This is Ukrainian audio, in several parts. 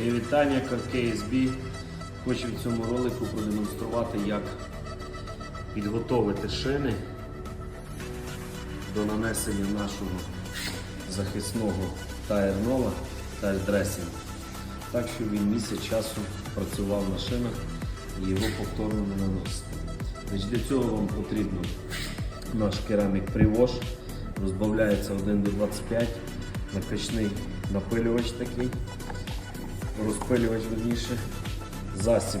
Моє вітання, KSB. Хочу в цьому ролику продемонструвати, як підготовити шини до нанесення нашого захисного тайр-нова, тайр-дресінг, так, щоб він місяць часу працював на шинах і його повторно не наносити. Для цього вам потрібно наш керамік привош, розбавляється 1 до 25, накачний напилювач такий, розпилювач верніше, засіб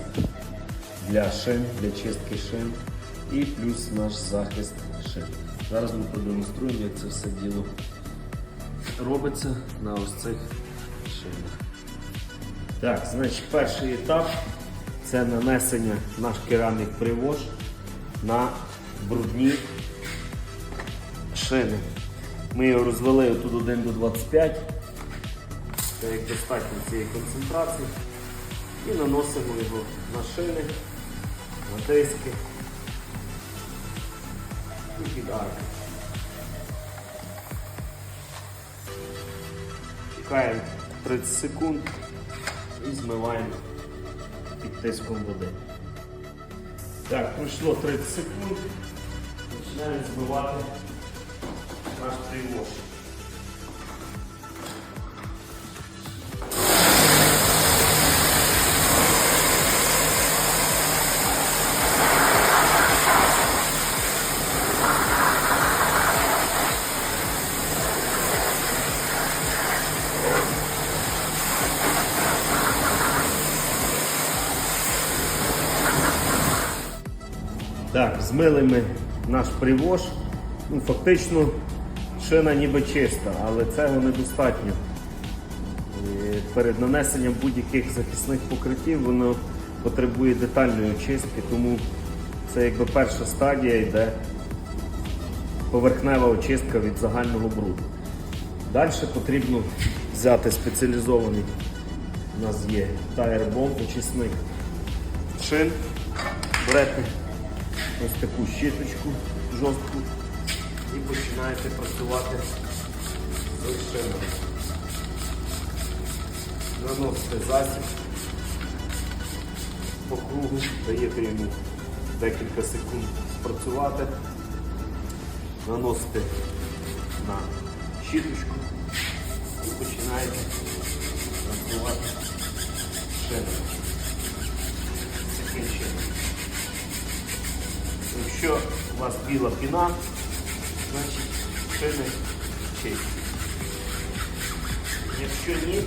для шин, для чистки шин і плюс наш захист шин. Зараз ми продемонструємо, як це все діло робиться на ось цих шинах. Так, значить, перший етап це нанесення наш керамік привош на брудні шини. Ми його розвели тут 1 до 25, це як достатньо цієї концентрації. І наносимо його на шини, на диски і під арки. Чекаємо 30 секунд і змиваємо під тиском води. Так, пройшло 30 секунд. Починаємо збивати наш привоз. Так, змили ми наш привоз. Ну, фактично шина ніби чиста, але цього недостатньо. Перед нанесенням будь-яких захисних покриттів воно потребує детальної очистки, тому це якби перша стадія йде поверхнева очистка від загального бруду. Далі потрібно взяти спеціалізований, у нас є тайр-бомб, очисник шин, берете ось таку щіточку жорстку і починаєте працювати з шинами. Наносите засіб по кругу, даєте йому декілька секунд спрацювати, наносите на щіточку і починаєте працювати шинами. Таким чином. Якщо у вас біла піна, значить шини чисті. Якщо ні,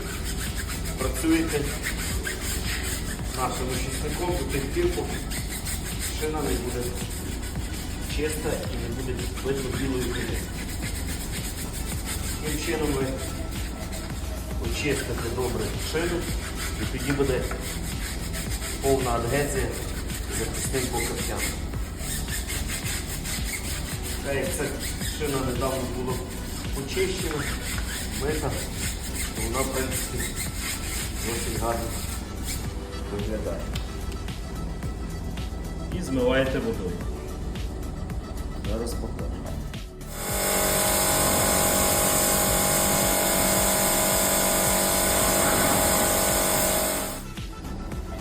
працюєте нашим очисником пір, шина не буде чиста і не буде видно білої піни. Таким чином ви очистите добре шину і тоді буде повна адгезія захисним покриттям. Та як ця шина недавно була почищена, мита, то вона, в принципі, досить гарно виглядає. І змиваєте водою. Зараз покажу.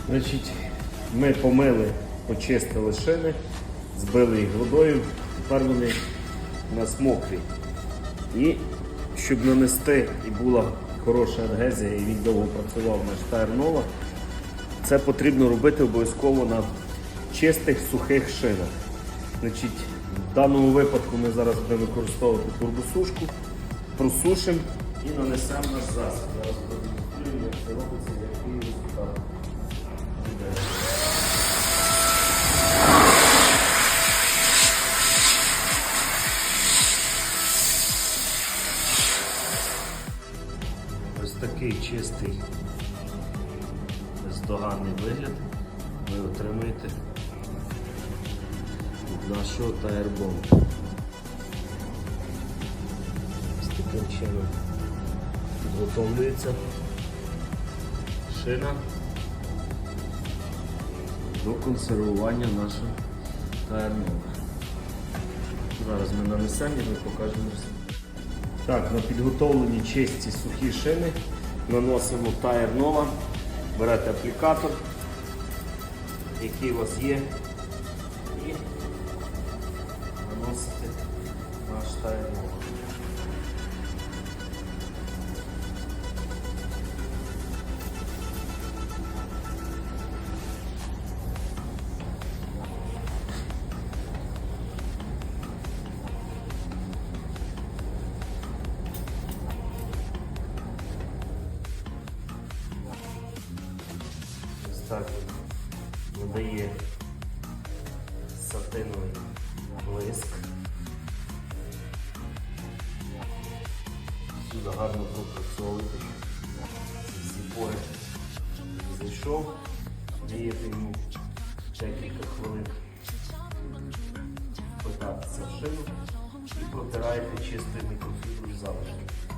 Значить, ми помили, почистили шини, збили їх водою, тепер вони у. І щоб нанести і була хороша адгезія і він довго працював наш тайнова, це потрібно робити обов'язково на чистих сухих шинах. Значить, в даному випадку ми зараз будемо використовувати турбосушку, просушимо і нанесемо наш засіб. Зараз продемонструємо, як це робиться, чистий, бездоганний вигляд ви отримаєте від нашого тайрбомбу. Ось таким чином підготовлюється шина до консервування нашого тайрнова. Зараз ми нанесемо і ми покажемо. Так, на підготовлені чисті сухі шини наносимо тайр нова, берете аплікатор, який у вас є, і наносите наш тайр Ось так видає сатиновий блиск. Сюди гарно пропрацьовуєте. Всі пори зайшов, даєте йому декілька хвилин питатися в шину і протираєте чистою мікрофіброю залишки.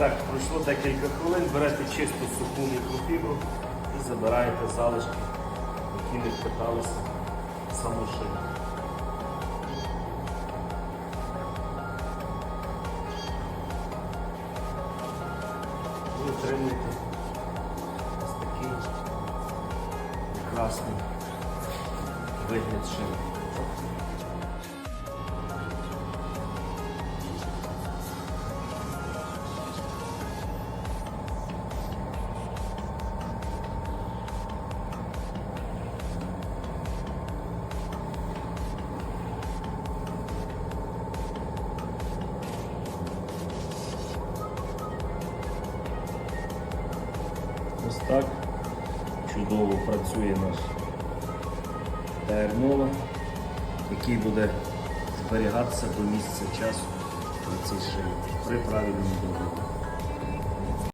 Так, пройшло декілька хвилин, берете чисту суху мікрофібру і забираєте залишки, які не впиталися в саму шину. І отримуєте ось такий прекрасний вигляд шини. Так чудово працює наш Тернова, який буде зберігатися до місця часу на цій шиї при правильному догляді.